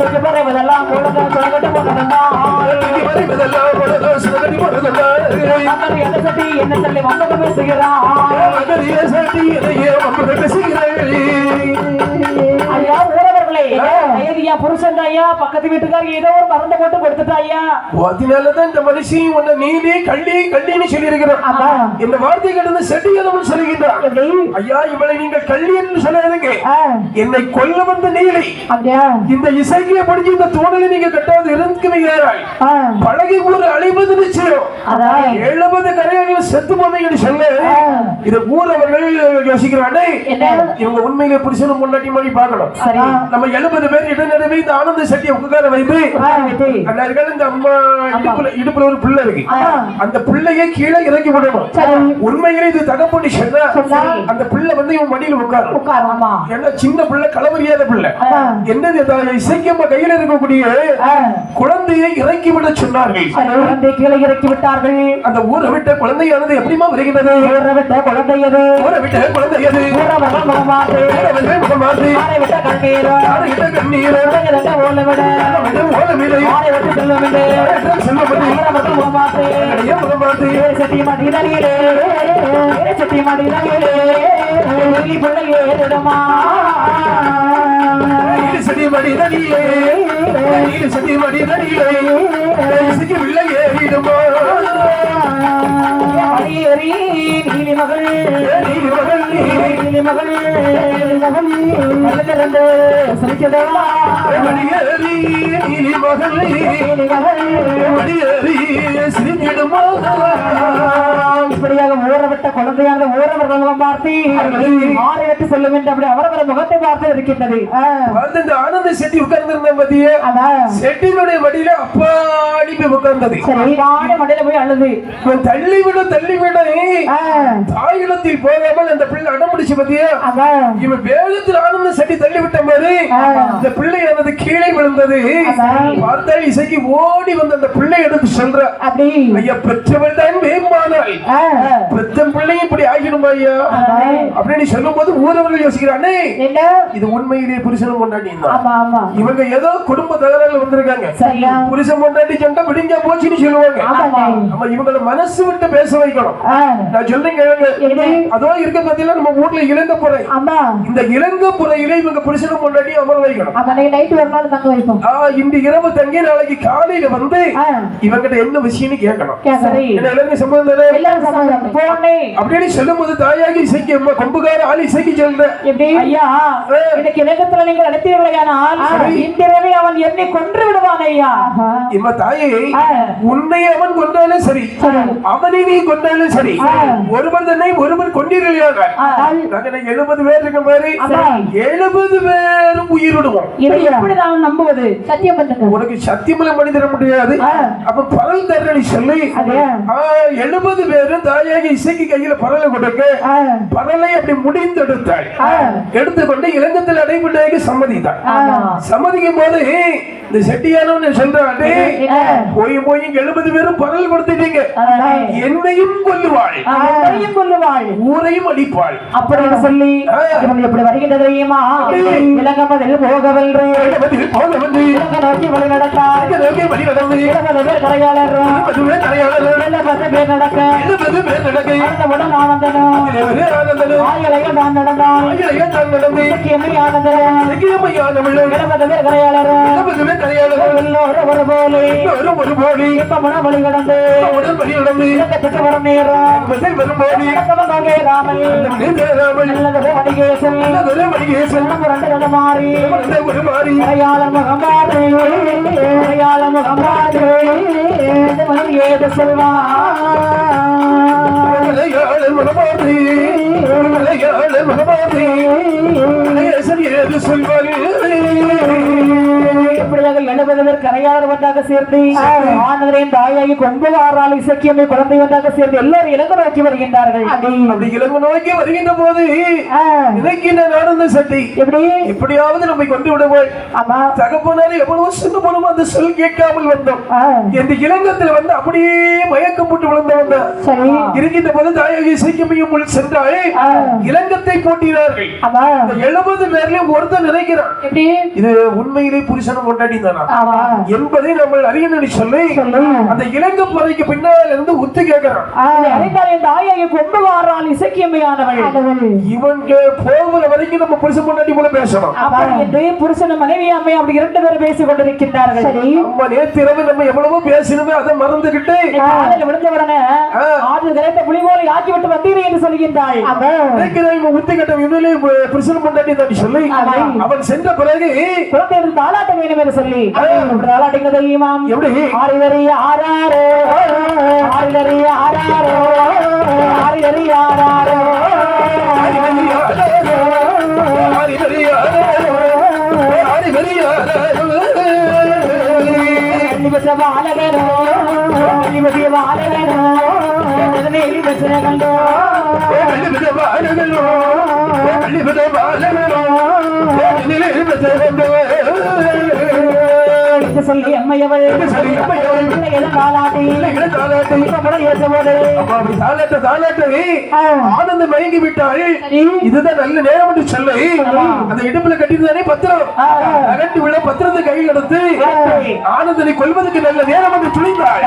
இன்னைக்கு பறவைதெல்லாம் உலக சுழகட்டு போனதெல்லாம் வருவதெல்லாம் உலகம் வருவதெல்லாம் மன்னர் என்ன சட்டி என்ன தள்ளி வந்தது பேசுகிறான் சாட்டி ஐயா ஊரவர்களே ஐயா புருஷன் ஐயா பக்கத்து வீட்டுக்காரர் ஏதோ ஒரு மருந்து போட்டு கொடுத்துட்டா ஐயா. அதனாலதான் இந்த மனுஷன் உன்னை நீதி கள்ளி கள்ளின்னு சொல்லி இருக்கிறான் இந்த வார்த்தை கிடந்து செட்டி எதுவும் சொல்லுகின்றான் ஐயா இவளை நீங்கள் கள்ளி என்று சொல்லாதீங்க. என்னை கொல்ல வந்த நீலை. இந்த இசைக்கிய படிச்சு இந்த தூணலை நீங்க கட்டாது இருக்குவீர்கள் பழகி ஊர் அழிவது நிச்சயம். எழுபது கரையார்கள் செத்து போவீங்கன்னு சொல்ல. இது ஊர் அவர்கள் யோசிக்கிறானே. என்ன? இவங்க உண்மையிலே புருஷனும் முன்னாடி மாதிரி பார்க்கணும். நம்ம எழுபது பேர் இடநடுவே இந்த ஆனந்த சட்டியை உட்கார வைத்து ஆ, வெற்றி. அந்த அம்மா இடுப்புல இடுப்புல ஒரு பிள்ளை இருக்கு. அந்த பிள்ளையை கீழே இறக்கி விடணும். உண்மையிலே இது தகப்பண்ணி சொன்னா. அந்த பிள்ளை வந்து இவன் மடியில உட்காரும். உட்காரு ஆமா. ஏன்னா சின்ன பிள்ளை களவறியாத பிள்ளை. என்னது இசைக்கம்மா கையில இருக்கக்கூடிய குழந்தையை இறக்கி விட சொன்னார்கள். குழந்தை கீழே இறக்கி விட்டார்கள். அந்த ஊரை விட்ட குழந்தையானது எப்படிமா வருகிறது ஊரை விட்ட குழந்தையது. ஊரை விட்ட குழந்தையது. ஊரை விட்ட கண்ணீரோ யாரை கண்ணீர் உலகிலிருந்து ஓலை விட விட்டு ஓலமில்லை யாரை விட்டு செல்வமில்லை செல்வப்படி ஊரவர்கள் முகமாட்டு முகமாற்றி சட்டி மடிதனிலே சட்டி மடிதனிலே நீலி பிள்ளை ஏறிடுமா. நீலி செடி மடி நடியே நீலி செடி மடி நடியே இசைக்கு பிள்ளை ஏறிடுமா. அடியேறி நீலி மகள். நீலி மகள். நீலி மகள். நீலி மகள். சிரிக்கதா மடியேறி நீலி மகள் மடியேறி இப்படியாக ஊறவிட்ட முகம் பார்த்து. மாறி விட்டு செல்லும் என்று அப்படி அவரவர் முகத்தை பார்த்து இருக்கின்றது. இந்த ஆனந்த செட்டி உட்கார்ந்திருந்த மத்திய அதான். செட்டினுடைய மடியில அப்பாடி போய் உட்கார்ந்தது. மடியில போய் அழுது. தள்ளி விட தள்ளி விட ஆ, தாயிடத்தில் போகாமல் அந்த பிள்ளை அடம்பிடிச்சு பத்தியா. இவன் வேகத்தில் ஆனந்த செட்டி தள்ளி விட்ட மாதிரி. இந்த பிள்ளையானது கீழே விழுந்தது. பார்த்தால் இசைக்கு ஓடி வந்த அந்த பிள்ளை எடுத்து அப்படி. ஐயா பெற்றவள் தான் ஆ, பெற்ற பிள்ளையும் இப்படி ஆகிடுமா ஐயா. அப்படின்னு சொல்லும் போது ஊரவர்கள் யோசிக்கிறானே இது உண்மையிலேயே புருஷனும் கொண்டாடி இவங்க ஏதோ குடும்ப தகராறுல வந்திருக்காங்க. புருஷன் கொண்டாடி சண்டை விடிஞ்சா போச்சுன்னு சொல்லுவாங்க. நம்ம இவங்களை மனசு விட்டு பேச வைக்கணும். நான் சொல்றேன்? அதோ இருக்க பத்தியில நம்ம ஊர்ல இளங்க புறை இந்த இளங்க புறையில இவங்க புருஷனும் கொண்டாடி அமர வைக்கணும். நைட்டு ஒரு நாள் தங்க வைப்போம். ஆ, இன்று இரவு தங்கி நாளைக்கு காலையில வந்து இவங்கிட்ட என்ன விஷயம்னு கேட்கணும். எல்லாருக்கும் சமாதானம் போனே. அப்படின்னு சொல்லும் போது தாயாகி இசைக்கு அம்மா கொம்புகார ஆள் இசைக்கு சொல்ற. எப்படி? ஐயா இன்னைக்கு இலக்கத்துல நீங்கள் நடத்தியவர்களானால் இன்றிரவே அவன் என்னை கொன்று விடுவான் ஐயா. இம்ம தாயே. உன்னை அவன் கொண்டாலும் சரி. அவனை நீ கொண்டாலும் சரி. ஒருவர் தன்னை ஒருவர் கொண்டீர்களாக எழுபது பேர் இருக்க மாதிரி. எழுபது பேரும் உயிர் விடுவோம். இதை எப்படி நான் நம்புவது. சத்தியம் பண்ணுங்க உனக்கு சத்தியமலை மணி தர முடியாது. அப்ப பரல் தரணி சொல்லி எழுபது பேரும் தாயாகி இசைக்கு கையில பரலை கொடுக்க பரலை அப்படி முடிந்தெடுத்தாள். எடுத்துக்கொண்டு இலங்கத்தில் அடைபட்டாக சம்மதித்தாள். சம்மதிக்கும் போது இந்த செட்டியானவன் சொல்றாரு என்ன? போய் போய் எழுபது பேரும் பரல் கொடுத்துட்டீங்க. என்னையும் கொல்லுவாள். என்னையும் கொல்லுவாள். ஊரையும் அடிப்பாள் அப்படின்னு சொல்லி. இவங்க எப்படி வருகின்றது தெரியுமா? இலங்கமதில் போகவல்றே நோக்கி வழி நடந்தார் நோக்கி வழி நடந்து. கரையாளர் மாறி. அடையாள முகமாறு அடையாள முகமாறு மனம் ஏது செல்வா மலையாள மகமாதே மலையாள மகமாதே மலையேசன் ஏது சொல்வாரு? இப்படியாக எழுபது பேர் கரையாளர் ஒன்றாக சேர்ந்து ஆனந்தரையும் தாயாகி கொம்புகாரால் இசக்கியமை குழந்தை ஒன்றாக சேர்ந்து எல்லாரும் இலங்கை நோக்கி வருகின்றார்கள். அப்படி இளங்க நோக்கி வருகின்ற போது நான் நடந்த சட்டை எப்படி? எப்படியாவது நம்மை கொண்டு விடுவோம். ஆமா. தகப்பனார் எவ்வளவு சின்ன போனோம் அந்த சொல் கேட்காமல் வந்தோம். இந்த இலங்கத்துல வந்து அப்படியே மயக்கம் போட்டு விழுந்தவங்க. சரி. இருக்கின்ற போது தாயாகி இசைக்கமையும் சென்றால் இலங்கத்தை போட்டினார்கள். எழுபது பேர்லயும் ஒருத்தன் நினைக்கிறான். எப்படி? இது உண்மையிலே புருஷனும் பொண்டாட்டி தானா ஆமா. என்பதை நம்ம சொல்லி அந்த இலங்கை பறைக்கு பின்னால் இருந்து உத்து கேட்கிறான். இசக்கியமையானவள். இவங்க போகிற வரைக்கும் நம்ம புருஷன் பொண்டாட்டி போல பேசணும். அப்படி என்று புருஷன் மனைவி அம்மை அப்படி இரண்டு பேரும் பேசிக் கொண்டிருக்கின்றார்கள் நம்ம நேற்று இரவு நம்ம எவ்வளவோ பேசணுமே அதை மறந்துகிட்டு காலையில் விழுந்த உடனே ஆ. ஆற்று கரைத்த புலி போல ஆக்கி விட்டு வந்தீர்கள் என்று சொல்கின்றாள் இவன் உத்து கேட்ட இவனிலே புருஷன் சொல்லி. அவன் சென்ற பிறகு தாலாட்ட வேண்டும் என்று சொல்லி தாலாட்டுங்க தெரியுமா எப்படி? ஆறிலறி ஆறாரோ. ஆறிலறி ஆறாரோ. ஆறிலறி ஆறாரோ. எதனை எலிபெற்ற கண்டோ. சொல்லி அம்மையவள் சொல்லி அம்மையவள். ஆனந்த மயங்கி விட்டாள் இதுதான் நல்ல நேரம் என்று சொல்லி. அந்த இடுப்புல கட்டியிருந்தானே பத்திரம். அகட்டி விட பத்திரத்தை கையில் எடுத்து ஆனந்தனை கொல்வதற்கு நல்ல நேரம் என்று துணிந்தாள்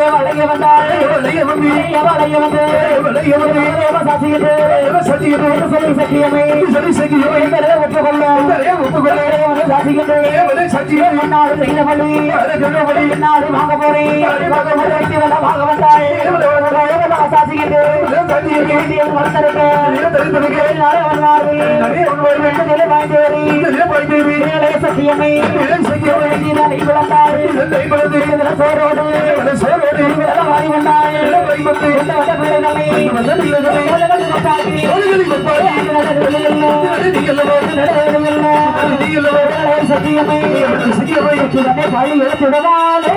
வந்து ஆனந்தனை வெல்லவதே ஆனந்தனை கொல்ல வந்து எம்மை தாயாரோ எம்மை தாயாரோ. ஓரேடி மந்திரத்தை ஓரேடி மந்திரத்தை. உலகத்திலே எழுதவாளா ஆனேடி ஆள வைத்த அடவாள வந்து என்னாடு வாங்க போறேன் வாங்க சோரோடு சத்தியமே சத்தியமே பாயில் எடுத்துடவாலே